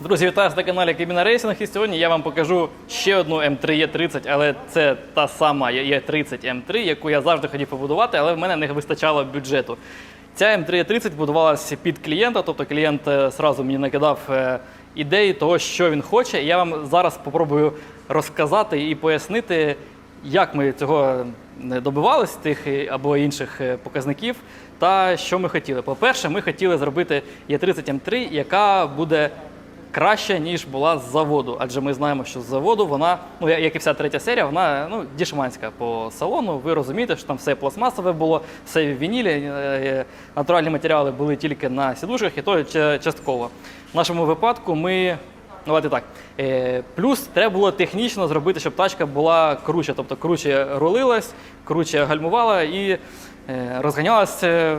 Друзі, вітаю на каналі Кабіна Рейсинг. І сьогодні я вам покажу ще одну М3Е30, але це та сама Е30 М3, яку я завжди хотів побудувати, але в мене не вистачало бюджету. Ця М3Е30 будувалася під клієнта, тобто клієнт е, сразу мені накидав е, ідеї того, що він хоче. Я вам зараз спробую розказати і пояснити, як ми цього не добивались, тих е, або інших показників, та що ми хотіли. По-перше, ми хотіли зробити Е30 М3, яка буде краще, ніж була з заводу. Адже ми знаємо, що з заводу вона, ну як і вся третя серія, вона ну, дішманська по салону. Ви розумієте, що там все пластмасове було, все в вінілі, е, натуральні матеріали були тільки на сідушках, і то частково. В нашому випадку ми. Давайте так. Е, плюс треба було технічно зробити, щоб тачка була круче, тобто круче рулилась, круче гальмувала і е, розганялася е,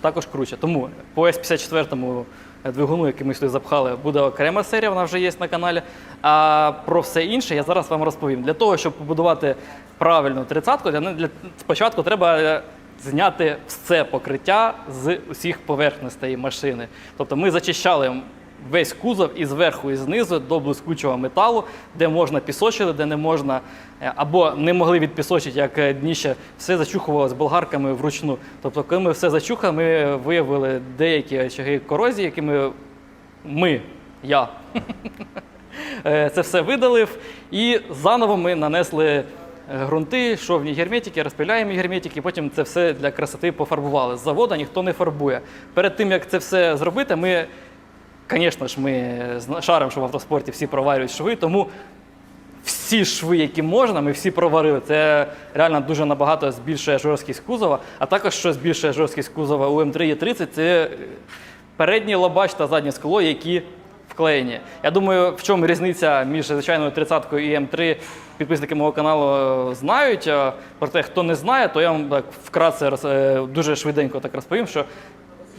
також круче. Тому по S54 двигуну, який ми сюди запхали, буде окрема серія, вона вже є на каналі. А про все інше я зараз вам розповім. Для того, щоб побудувати правильну тридцятку, для, для, спочатку треба е, зняти все покриття з усіх поверхностей машини. Тобто ми зачищали весь кузов і зверху, і знизу до блискучого металу, де можна пісочити, де не можна, е, або не могли відпісочити, як е, дніще, все зачухувалось болгарками вручну. Тобто, коли ми все зачухали, ми виявили деякі очаги корозії, які ми, ми я, е, це все видалив. І заново ми нанесли е, ґрунти, шовні герметики, розпиляємо герметики, потім це все для красоти пофарбували. З заводу ніхто не фарбує. Перед тим, як це все зробити, ми Звісно ж, ми шаримо, що в автоспорті всі проварюють шви, тому всі шви, які можна, ми всі проварили. Це реально дуже набагато збільшує жорсткість кузова. А також, що збільшує жорсткість кузова у М3 Е30, це передній лобач та заднє скло, які вклеєні. Я думаю, в чому різниця між звичайною 30-кою і М3 підписники мого каналу е, знають. Проте, хто не знає, то я вам так вкратце е, дуже швиденько так розповім, що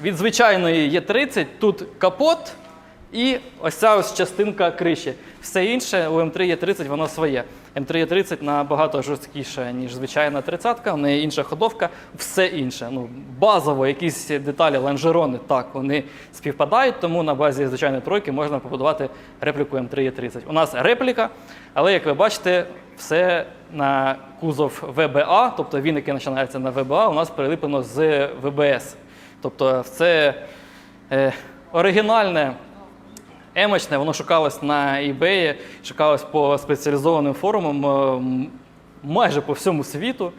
від звичайної Е30 тут капот і ось ця ось частинка криші. Все інше у М3 Е30 воно своє. М3 Е30 набагато жорсткіше, ніж звичайна 30-ка, в неї інша ходовка, все інше. Ну, базово якісь деталі, лонжерони, так, вони співпадають, тому на базі звичайної тройки можна побудувати репліку М3 Е30. У нас репліка, але як ви бачите, все на кузов ВБА, тобто він, який починається на ВБА, у нас приліплено з ВБС. Тобто це е, оригінальне, емочне, воно шукалось на eBay, шукалось по спеціалізованим форумам е, майже по всьому світу.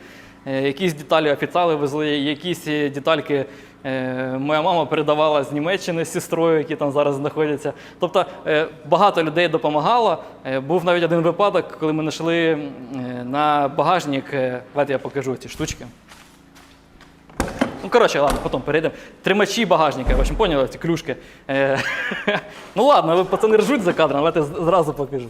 Е, Якісь деталі офіціали везли, якісь детальки е, моя мама передавала з Німеччини з сестрою, які там зараз знаходяться. Тобто е, багато людей допомагало. Був навіть один випадок, коли ми знайшли на багажник, давайте я покажу ці штучки. Ну, коротше, ладно, потім перейдемо. Тримачі багажника, в общем, поняли, ці клюшки. Е, ну ладно, ви пацани ржуть за кадром, давайте з- зразу покажу.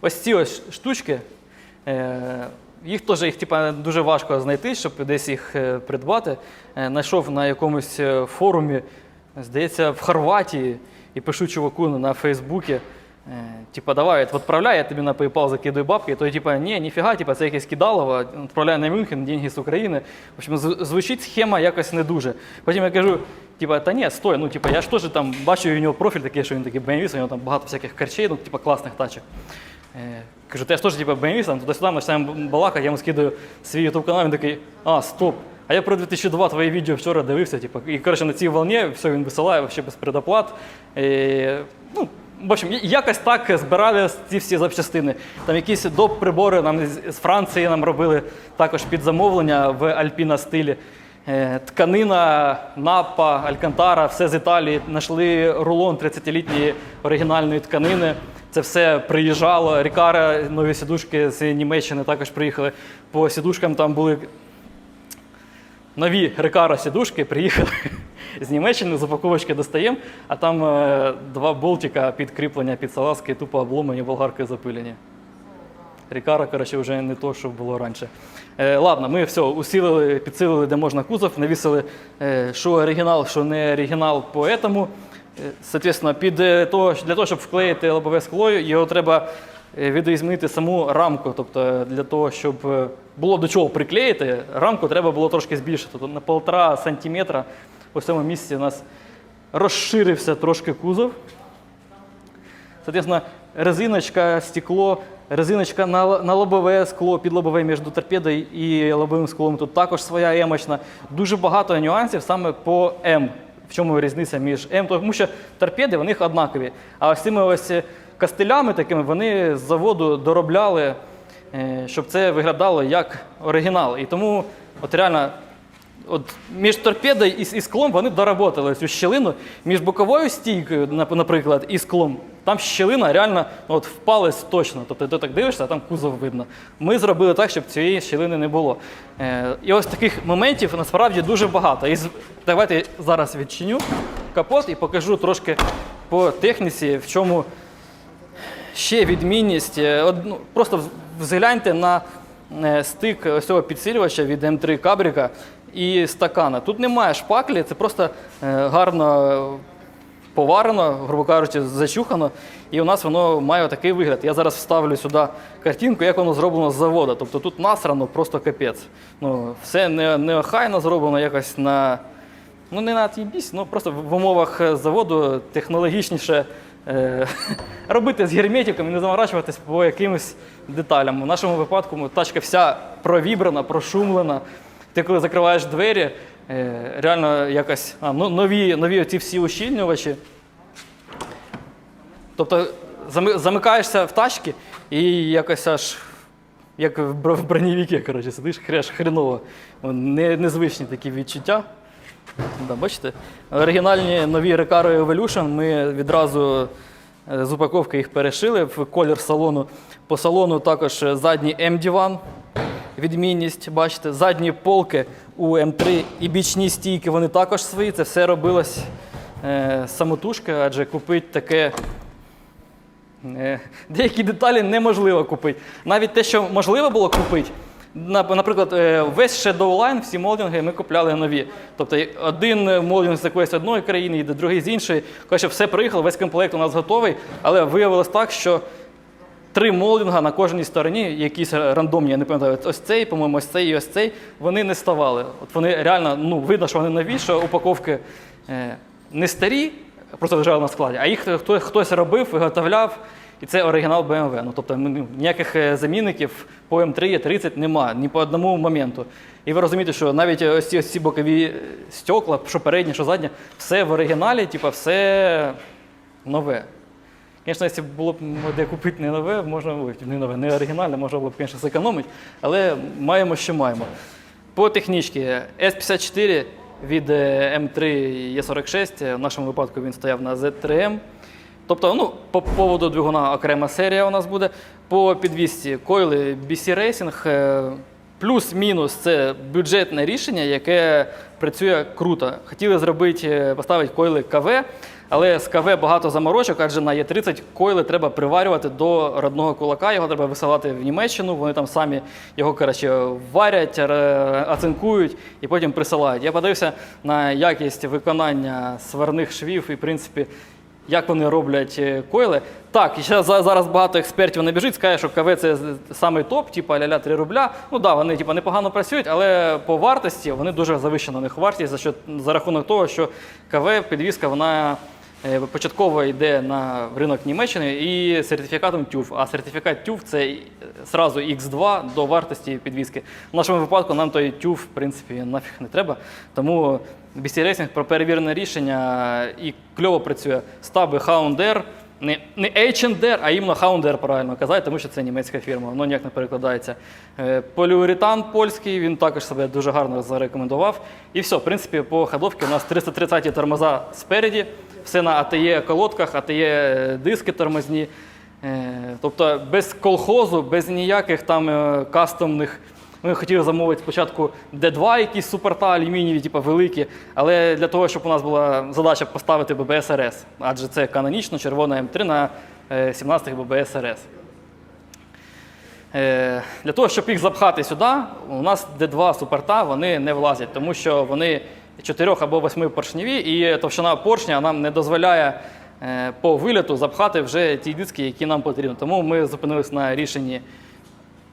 Ось ці ось штучки. Е, їх теж їх, типа, дуже важко знайти, щоб десь їх е, придбати. Е, Знайшов на якомусь форумі, здається, в Хорватії, і пишу чуваку на Фейсбуці. Е, Типа, давай, відправляй, я тобі на PayPal закидую бабки. І той, типа, ні, ніфіга, типа, це якесь кидалово, відправляй на Мюнхен, деньги з України. В общем, звучить схема якось не дуже. Потім я кажу, типа, та ні, стой, ну типа, я ж теж там бачу у нього профіль такий, що він такий BMW, у нього там багато всяких харчей, ну, типа, класних тачок. Е, Кажу, ти ж теж типу, BMW, там туди-сюди, ми починаємо балакати, я йому скидаю свій YouTube канал, він такий, а, стоп. А я про 2002 твоє відео вчора дивився, типу, і коротше на цій волні все він висилає вообще без предоплат. І, ну, в общем, якось так збирали ці всі запчастини. Там якісь доп прибори нам з Франції нам робили також під замовлення в Альпіна стилі. Е, Тканина, Напа, Алькантара, все з Італії. Знайшли рулон 30-літньої оригінальної тканини. Це все приїжджало. Рікара, нові сідушки з Німеччини також приїхали. По сідушкам там були нові Рекара сідушки, приїхали з Німеччини, з упаковочки достаємо, а там е, два болтика під кріплення під салазки, тупо обломані, болгаркою запилені. Рікара, коротше, вже не то, що було раніше. Е, ладно, ми все усилили, підсилили, де можна кузов, навісили, е, що оригінал, що не оригінал по этому. Е, під е, для того, щоб вклеїти лобове скло, його треба е, саму рамку. Тобто для того, щоб е, було до чого приклеїти, рамку треба було трошки збільшити. Тобто на полтора сантиметра у цьому місці у нас розширився трошки кузов. Соответственно, резиночка, стекло, резиночка на, на лобове скло, під лобове між торпедою і лобовим склом. Тут також своя емочна. Дуже багато нюансів саме по М. В чому різниця між М? Тому що торпеди в них однакові. А ось цими ось кастелями такими вони з заводу доробляли, е, щоб це виглядало як оригінал. І тому от реально От між торпедою і, склом вони доработали цю щілину. Між боковою стійкою, наприклад, і склом, там щілина реально ну, от, впалась точно. Тобто ти так дивишся, а там кузов видно. Ми зробили так, щоб цієї щілини не було. Е, і ось таких моментів насправді дуже багато. І давайте зараз відчиню капот і покажу трошки по техніці, в чому ще відмінність. Е, од- ну, Просто взгляньте на е, стик ось цього підсилювача від М3 Кабріка і стакана. Тут немає шпаклі, це просто е, гарно поварено, грубо кажучи, зачухано. І у нас воно має такий вигляд. Я зараз вставлю сюди картинку, як воно зроблено з заводу. Тобто тут насрано просто капець. Ну, все не, не охайно зроблено якось на. Ну, не на тібісь, ну просто в умовах заводу технологічніше е, робити з герметиком і не заморачуватись по якимось деталям. У нашому випадку ну, тачка вся провібрана, прошумлена. Ти коли закриваєш двері, е, реально якось а, ну, нові, нові ці всі ущільнювачі. Тобто замикаєшся в тачки і якось аж як в бро- в бронєвіки, коротше, сидиш хреш хреново. Не, незвичні такі відчуття. Да, бачите? Оригінальні нові Recaro Evolution ми відразу е, з упаковки їх перешили в колір салону. По салону також е, задній M-диван. Відмінність, бачите, задні полки у М3 і бічні стійки, вони також свої. Це все робилось е, самотужки, адже купити таке Е, Деякі деталі неможливо купити. Навіть те, що можливо було купити, наприклад, е, весь Shadow Line, всі молдинги ми купляли нові. Тобто один молдинг з якоїсь одної країни, йде другий з іншої. Коротше, все приїхало, весь комплект у нас готовий, але виявилось так, що три молдинга на кожній стороні, якісь рандомні, я не пам'ятаю, ось цей, по-моєму, ось цей і ось цей, вони не ставали. От вони реально, ну, видно, що вони нові, що упаковки е, не старі, просто лежали на складі, а їх хто, хтось робив, виготовляв, і це оригінал BMW. Ну, тобто ну, ніяких е, замінників по М3 30 немає, ні по одному моменту. І ви розумієте, що навіть ось ці, ось ці бокові е, стекла, що переднє, що заднє, все в оригіналі, типу, все нове. Звісно, якщо було б де купити не нове, можна не нове, не оригінальне, можна було б, звісно, зекономити, але маємо, що маємо. По технічці S54 від е, M3 E46, в нашому випадку він стояв на Z3M. Тобто, ну, по поводу двигуна окрема серія у нас буде. По підвісці койли BC Racing. е, Плюс-мінус це бюджетне рішення, яке працює круто. Хотіли зробити, е, поставити койли КВ, але з КВ багато заморочок, адже на Е30 койли треба приварювати до родного кулака, його треба висилати в Німеччину, вони там самі його коротше, варять, оцинкують і потім присилають. Я подивився на якість виконання сварних швів і, в принципі, як вони роблять е, койли. Так, і ще за- зараз багато експертів набіжить, скаже, що КВ це самий топ, типу ля-ля 3 рубля. Ну так, да, вони типу, непогано працюють, але по вартості вони дуже завищена них вартість за, що, за рахунок того, що КВ підвізка вона початково йде на ринок Німеччини і сертифікатом TÜV. А сертифікат TÜV це е, зразу X2 до вартості підвізки. В нашому випадку нам той TÜV, в принципі, нафіг не треба. Тому BC Racing про перевірене рішення і кльово працює. Стаби Hound не, не H&R, а іменно Hound правильно казати, тому що це німецька фірма, воно ніяк не перекладається. Е, Поліуретан польський, він також себе дуже гарно зарекомендував. І все, в принципі, по ходовці у нас 330 тормоза спереді, все на АТЄ колодках, АТЄ диски тормозні. Е, Тобто без колхозу, без ніяких там е, кастомних. Ми хотіли замовити спочатку D2, якісь суперта алюмінієві, типу великі, але для того, щоб у нас була задача поставити ББС РС, адже це канонічно червона М3 на е, 17 ББС РС. Е, Для того, щоб їх запхати сюди, у нас D2 суперта вони не влазять, тому що вони 4 або 8 поршневі, і товщина поршня нам не дозволяє е, по виліту запхати вже ті диски, які нам потрібні. Тому ми зупинилися на рішенні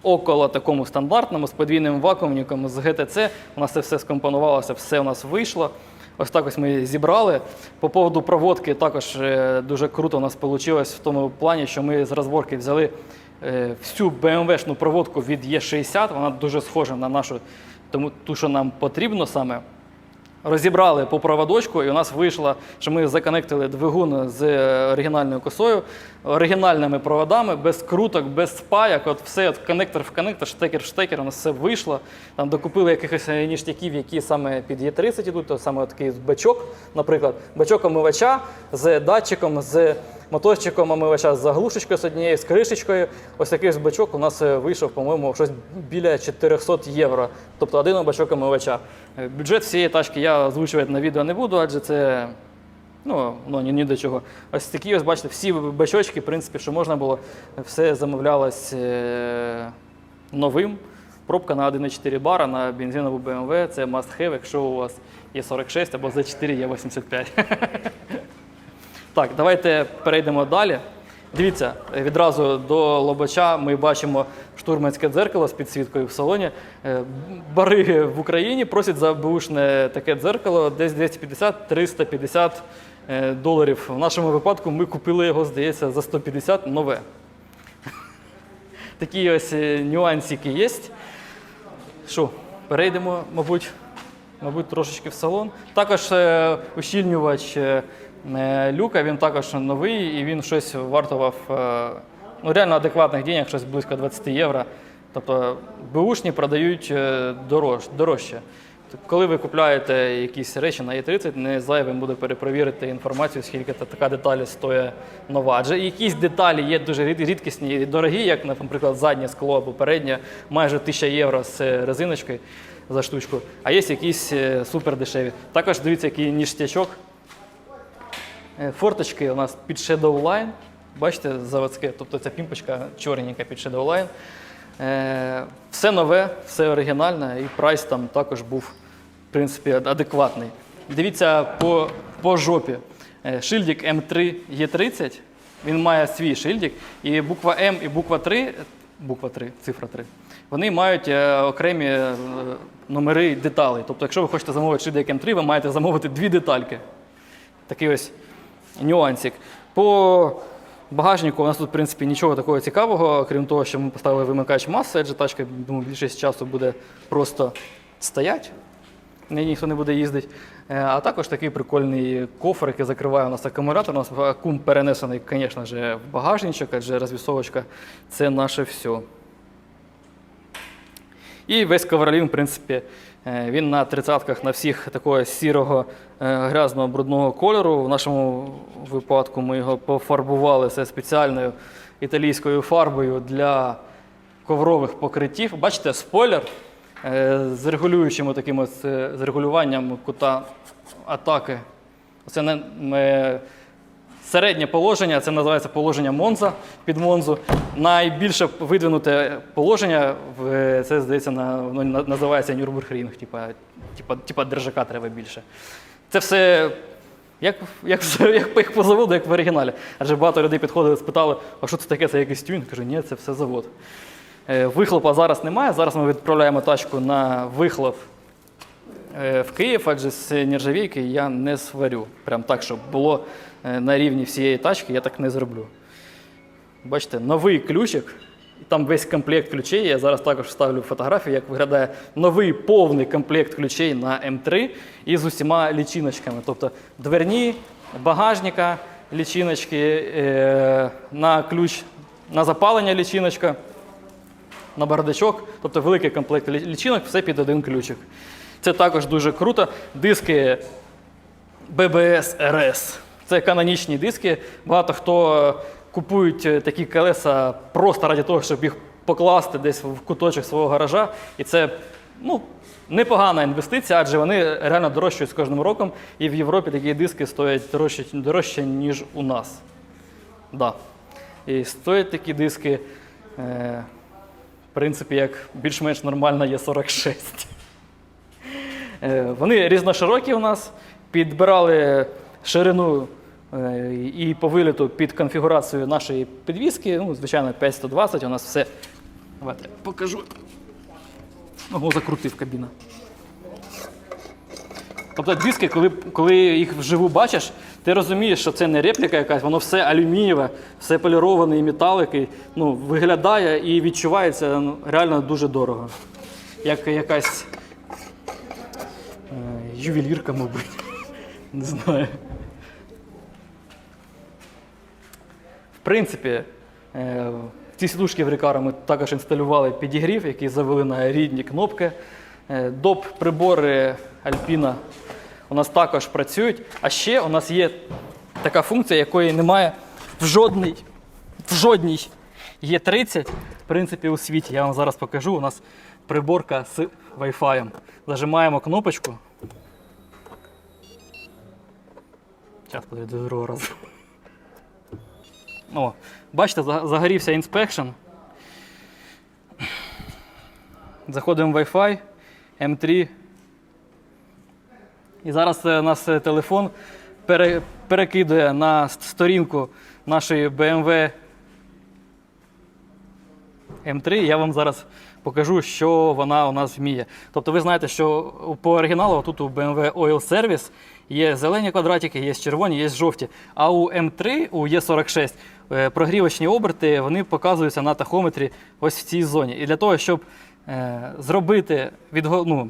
около такому стандартному з подвійним вакуумником з GTC. У нас це все скомпонувалося, все у нас вийшло. Ось так ось ми зібрали. По поводу проводки також е, дуже круто у нас вийшло в тому плані, що ми з розборки взяли е, всю BMW-шну проводку від Е60. Вона дуже схожа на нашу, тому ту, що нам потрібно саме. Розібрали по проводочку, і у нас вийшло, що ми законектили двигун з е, оригінальною косою, оригінальними проводами, без круток, без спаяк. От все, от коннектор в коннектор, штекер в штекер, у нас все вийшло. Там докупили якихось ніштяків, які саме під Е30 ідуть, то саме такий бачок, наприклад, бачок омивача з датчиком, з моторчиком омивача з заглушечкою з однією, з кришечкою. Ось такий бачок у нас е, вийшов, по-моєму, щось біля 400 євро. Тобто один бачок омивача. Е, Бюджет всієї тачки я озвучувати на відео не буду, адже це ну, ну ні, ні до чого. Ось такі, ось бачите, всі бачочки, в принципі, що можна було, все замовлялось е, новим. Пробка на 1,4 бара на бензинову BMW це must have, якщо у вас є 46 або за 4 є 85. Так, давайте перейдемо далі. Дивіться, відразу до лобача ми бачимо штурманське дзеркало з підсвіткою в салоні. Е, Бариги в Україні просять за бушне таке дзеркало десь 250-350 е, доларів. В нашому випадку ми купили його, здається, за 150 нове. Такі ось е, нюансики є. Що, перейдемо, мабуть, мабуть, трошечки в салон. Також ущільнювач люка, він також новий і він щось вартував е, ну, реально адекватних денег, щось близько 20 євро. Тобто бушні продають е, дорож, дорожче. Коли ви купуєте якісь речі на Е30, не зайвим буде перепровірити інформацію, скільки така деталь стоїть нова. Адже якісь деталі є дуже рідкісні і дорогі, як, наприклад, заднє скло або переднє, майже 1000 євро з резиночкою за штучку, а є якісь е, супер дешеві. Також дивіться, який ніштячок. Е, Форточки у нас під Shadow Line. Бачите, заводське, тобто ця пімпочка чорненька під Shadow Line. Е, Все нове, все оригінальне, і прайс там також був, в принципі, адекватний. Дивіться по, по жопі. Е, Шильдик М3 Е30, він має свій шильдик, і буква М і буква 3, буква 3, цифра 3, вони мають окремі номери деталей. Тобто, якщо ви хочете замовити шильдик М3, ви маєте замовити дві детальки. Такий ось нюансик. По багажнику у нас тут, в принципі, нічого такого цікавого, крім того, що ми поставили вимикач маси, адже тачка, думаю, більшість часу буде просто стояти. Ні, ніхто не буде їздити. Е, А також такий прикольний кофр, який закриває у нас акумулятор. У нас акум перенесений, звісно ж, в багажничок, адже розвісовочка це наше все. І весь ковролін, в принципі, він на тридцятках на всіх такого сірого е, грязного брудного кольору. В нашому випадку ми його пофарбували це спеціальною італійською фарбою для коврових покриттів. Бачите, спойлер е, з регулюючим таким е, з регулюванням кута атаки. Це не е, Середнє положення, це називається положення Монза під Монзу. Найбільше видвинуте положення, це здається, воно називається Нюрбургрінг, типа, типа, типа держака треба більше. Це все як, як, як, як по заводу, як в оригіналі. Адже багато людей підходили, спитали, а що це таке, це якийсь тюнінг? Кажу, ні, це все завод. Е, Вихлопа зараз немає. Зараз ми відправляємо тачку на вихлоп Е, в Київ, адже з нержавійки я не сварю. Прям так, щоб було е, на рівні всієї тачки, я так не зроблю. Бачите, новий ключик, там весь комплект ключей. Я зараз також вставлю фотографію, як виглядає новий повний комплект ключей на М3 із усіма лічиночками. Тобто дверні, багажника, лічиночки, е, на ключ на запалення лічиночка на бардачок, тобто великий комплект лічинок, все під один ключик. Це також дуже круто. Диски BBS RS. Це канонічні диски. Багато хто е, купують е, такі колеса просто ради того, щоб їх покласти десь в куточок свого гаража. І це ну, непогана інвестиція, адже вони реально дорожчають з кожним роком. І в Європі такі диски стоять дорожче, дорожче ніж у нас. Да. І стоять такі диски, е, в принципі, як більш-менш нормальна є 46. Е, Вони різноширокі у нас, підбирали ширину І по виліту під конфігурацію нашої підвіски, ну, звичайно, 5120, у нас все. Давайте покажу. Ого, закрутив кабіна. Тобто диски, коли, коли їх вживу бачиш, ти розумієш, що це не репліка якась, воно все алюмінієве, все полірований металик, і, ну, виглядає і відчувається ну, реально дуже дорого. Як якась е, ювелірка, мабуть. Не знаю. В принципі, е, ці сідушки в Рікара ми також інсталювали підігрів, який завели на рідні кнопки. Е, Доп прибори Alpina у нас також працюють. А ще у нас є така функція, якої немає в жодній, в жодній є 30 в принципі, у світі. Я вам зараз покажу. У нас приборка з Wi-Fi. Зажимаємо кнопочку. Зараз до другого разу. О, бачите, загорівся інспекшн. Заходимо в Wi-Fi, M3. І зараз е, нас е, телефон пере- перекидує на сторінку нашої BMW M3. Я вам зараз покажу, що вона у нас вміє. Тобто ви знаєте, що по оригіналу тут у BMW Oil Service є зелені квадратики, є червоні, є жовті. А у M3, у E46, е, прогрівочні оберти вони показуються на тахометрі ось в цій зоні. І для того, щоб е, зробити відго... ну,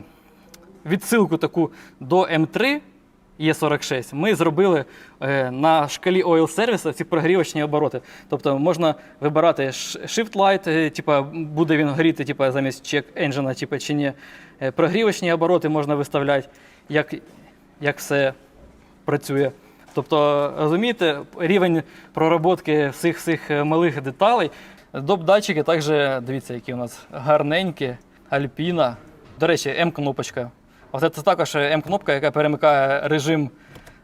відсилку таку до М3 Е46, ми зробили е, на шкалі Oil Service ці прогрівочні обороти. Тобто можна вибирати Shift Light, е, типа, буде він горіти типа, замість check engine, типа, чи ні. Е, Прогрівочні обороти можна виставляти, як, як все працює. Тобто, розумієте, рівень проработки всіх цих е, малих деталей. Доп-датчики також, дивіться, які у нас гарненькі, Альпіна. До речі, М-кнопочка. Оце це також М-кнопка, яка перемикає режим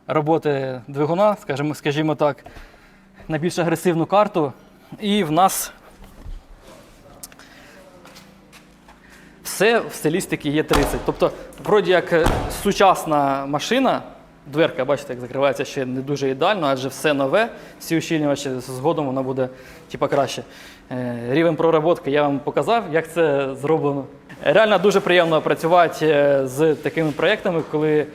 роботи двигуна, скажімо, скажімо так, на більш агресивну карту. І в нас все в стилістиці є 30. Тобто, вроді як е, сучасна машина, дверка, бачите, як закривається ще не дуже ідеально, адже все нове, всі ущільнювачі згодом воно буде типа, краще. Е, Рівень проработки я вам показав, як це зроблено. Реально дуже приємно працювати е, з такими проєктами, коли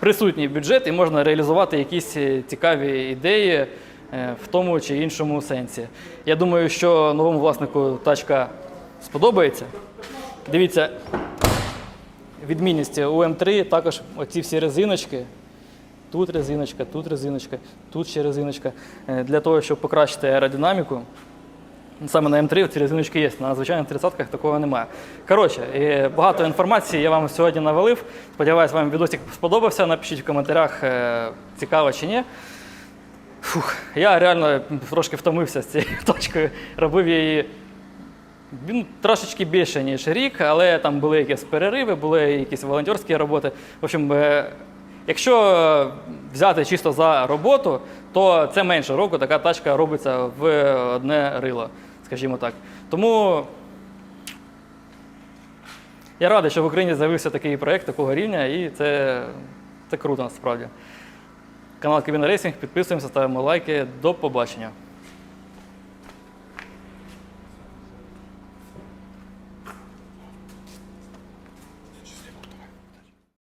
присутній бюджет і можна реалізувати якісь е, цікаві ідеї в тому чи іншому сенсі. Я думаю, що новому власнику тачка сподобається. Дивіться, відмінність у М3 також оці всі резиночки. Тут резиночка, тут резиночка, тут ще резиночка. Е, Для того, щоб покращити аеродинаміку. Саме на М3 ці резиночки є, на звичайних 30-ках такого немає. Коротше, е, багато інформації я вам сьогодні навалив. Сподіваюсь, вам відосик сподобався. Напишіть в коментарях, е, цікаво чи ні. Фух, я реально трошки втомився з цією точкою. Робив її він трошечки більше, ніж рік, але там були якісь перериви, були якісь волонтерські роботи. В общем, е, якщо взяти чисто за роботу, то це менше року така тачка робиться в одне рило, скажімо так. Тому я радий, що в Україні з'явився такий проєкт такого рівня, і це, це круто насправді. Канал Кабіна Рейсинг, підписуємося, ставимо лайки. До побачення.